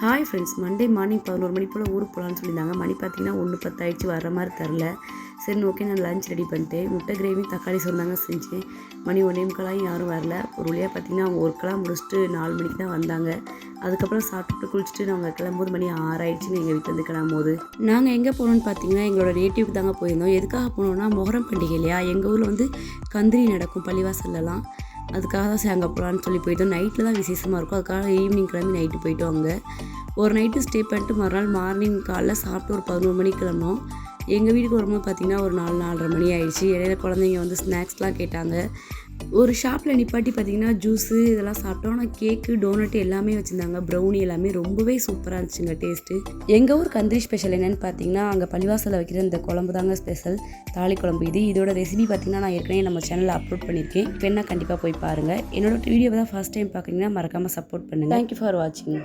Hi friends Monday morning பதினோரு மணி போல் ஊருக்கு போகலான்னு சொல்லியிருந்தாங்க. மணி பார்த்தீங்கன்னா ஒன்று பத்தாயிடுச்சு வர மாதிரி தரல. சரி ஓகே நான் லஞ்ச் ரெடி பண்ணிட்டேன். முட்டை கிரேவி தக்காளி சொன்னாங்க செஞ்சேன். மணி ஒன்றே முக்கெல்லாம் யாரும் வரல. ஒரு வழியாக பார்த்தீங்கன்னா அவங்க ஒர்க்கெல்லாம் முடிச்சுட்டு நாலு மணிக்கு தான் வந்தாங்க. அதுக்கப்புறம் சாப்பிட்டு குளிச்சுட்டு நாங்கள் கிளம்பும்போது மணி ஆறாயிடுச்சுன்னு எங்கள் வீட்டிலேருந்து கிளம்பும்போது. நாங்கள் எங்கே போனோம்னு பார்த்தீங்கன்னா எங்களோட நேட்டிவ்க்கு தாங்க போயிருந்தோம். எதுக்காக போனோம்னா மொஹரம் பண்டிகை இல்லையா? எங்கள் ஊரில் வந்து கந்திரி நடக்கும் பள்ளிவாசல்லாம் அதுக்காக தான் சரி அங்கே போகலான்னு சொல்லி போயிட்டோம் நைட்டில் தான் விசேஷமாக இருக்கும். அதுக்காக ஈவினிங் கிளம்பி நைட்டு போயிட்டோம் அங்கே. ஒரு நைட்டு ஸ்டே பண்ணிட்டு மறுநாள் மார்னிங் காலைல சாப்பிட்டு ஒரு பதினோரு மணிக்கு கிளம்புனோம். எங்கள் வீட்டுக்கு வரும்போது பார்த்திங்கன்னா ஒரு நாலு நாலரை மணி ஆயிடுச்சு. இடையில குழந்தைங்க வந்து ஸ்நாக்ஸ்லாம் கேட்டாங்க. ஒரு ஷாப்பில் நிப்பாட்டி பார்த்தீங்கன்னா ஜூஸு இதெல்லாம் சாப்பிட்டோம். ஆனால் கேக்கு டோனட் எல்லாமே வச்சுருந்தாங்க. ப்ரௌனி எல்லாமே ரொம்பவே சூப்பராக இருந்துச்சுங்க டேஸ்ட்டு. எங்கள் ஊர் கந்திரி ஸ்பெஷல் என்னென்னு பார்த்தீங்கன்னா அங்கே பள்ளிவாசலில் வைக்கிற இந்த குழம்பு தாங்க ஸ்பெஷல். தாலி குழம்பு இது. இதோட ரெசிபி பார்த்தீங்கன்னா நான் ஏற்கனவே நம்ம சேனலில் அப்லோட் பண்ணியிருக்கேன் வேணா கண்டிப்பாக போய் பாருங்கள் என்னோட வீடியோவை தான் ஃபஸ்ட் டைம் பார்க்குறீங்கன்னா மறக்காமல் சப்போர்ட் பண்ணுங்கள் தேங்க்யூ ஃபார் வாட்சிங்